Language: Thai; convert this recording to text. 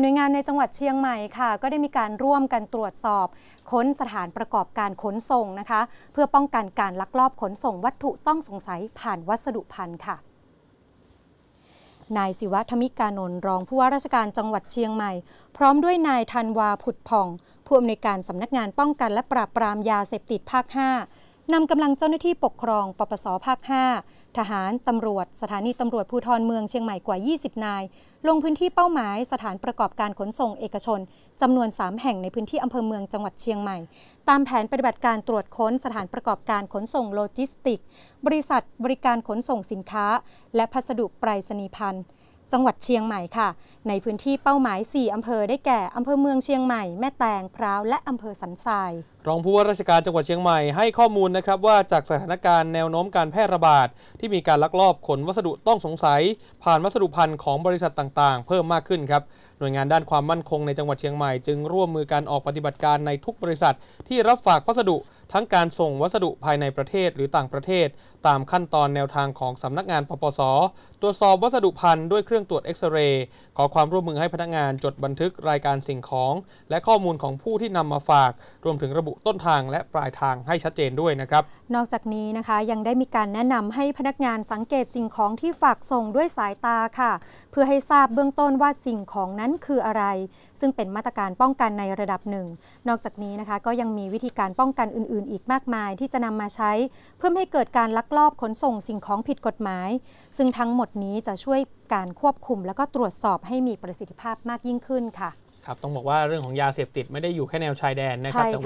หน่วยงานในจังหวัดเชียงใหม่ค่ะ ก็ได้มีการร่วมกันตรวจสอบ ค้นสถานประกอบการขนส่งนะคะ เพื่อป้องกันการลักลอบขนส่งวัตถุต้องสงสัยผ่านวัสดุพันธุ์ค่ะนายศิวะธมิกานนท์รองผู้ว่าราชการจังหวัดเชียงใหม่ พร้อมด้วยนายธันวาผุดผ่อง ผู้อำนวยการสำนักงานป้องกันและปราบปรามยาเสพติดภาค 5 นำกำลังเจ้าหน้าที่ปกครองปปสภาค 5 ทหาร ตำรวจ สถานีตำรวจภูธรเมืองเชียงใหม่กว่า 20 นาย ลงพื้นที่เป้าหมายสถานประกอบการขนส่งเอกชนจำนวน 3 แห่งในพื้นที่อำเภอเมืองจังหวัดเชียงใหม่ ตามแผนปฏิบัติการตรวจค้นสถานประกอบการขนส่งโลจิสติก บริษัท บริการขนส่งสินค้า และพัสดุไปรษณียพันธ์ จังหวัดเชียงใหม่ค่ะ ในพื้นที่เป้าหมาย 4 อำเภอได้แก่ อำเภอเมืองเชียงใหม่ แม่แตง พร้าว และอำเภอสันทราย รองผู้ว่าราชการจังหวัดเชียงใหม่ให้ข้อมูลนะครับว่าจากสถานการณ์แนวโน้มการแพร่ระบาด ที่มีการลักลอบขนวัสดุต้องสงสัย ผ่านวัสดุพันธุ์ของบริษัทต่างๆ เพิ่มมากขึ้นครับ หน่วยงานด้านความมั่นคงในจังหวัดเชียงใหม่จึงร่วมมือการออกปฏิบัติการในทุกบริษัทที่รับฝากพัสดุ ทั้งการส่งวัสดุภายในประเทศหรือต่างประเทศ ตามขั้นตอนแนวทางของสำนักงานปปส ตรวจสอบวัสดุพันธุ์ด้วยเครื่องตรวจเอ็กซเรย์ขอความร่วมมือให้พนักงานจดบันทึกรายการสิ่งของ และข้อมูลของผู้ที่นำมาฝาก รวมถึงระบุต้นทางและปลายทางให้ชัดเจนด้วยนะครับ นอกจากนี้นะคะยังได้มีการแนะนำให้พนักงานสังเกตสิ่งของที่ฝากส่งด้วยสายตาค่ะ เพื่อให้ทราบเบื้องต้นว่าสิ่งของนั้นคืออะไร ซึ่งเป็นมาตรการป้องกันในระดับหนึ่ง นอกจากนี้นะคะก็ยังมีวิธีการป้องกันอื่น ๆ อีกมากมายที่จะนำมาใช้ เพื่อไม่ให้เกิดการลักลอบขนส่งสิ่งของผิดกฎหมาย ซึ่งทั้งหมดนี้จะช่วยการควบคุม และก็ตรวจสอบให้มีประสิทธิภาพมากยิ่งขึ้นค่ะครับต้องบอกว่าเรื่องของยาเสพติดไม่ได้อยู่แค่แนวชายแดนนะครับใช่ค่ะแต่ว่า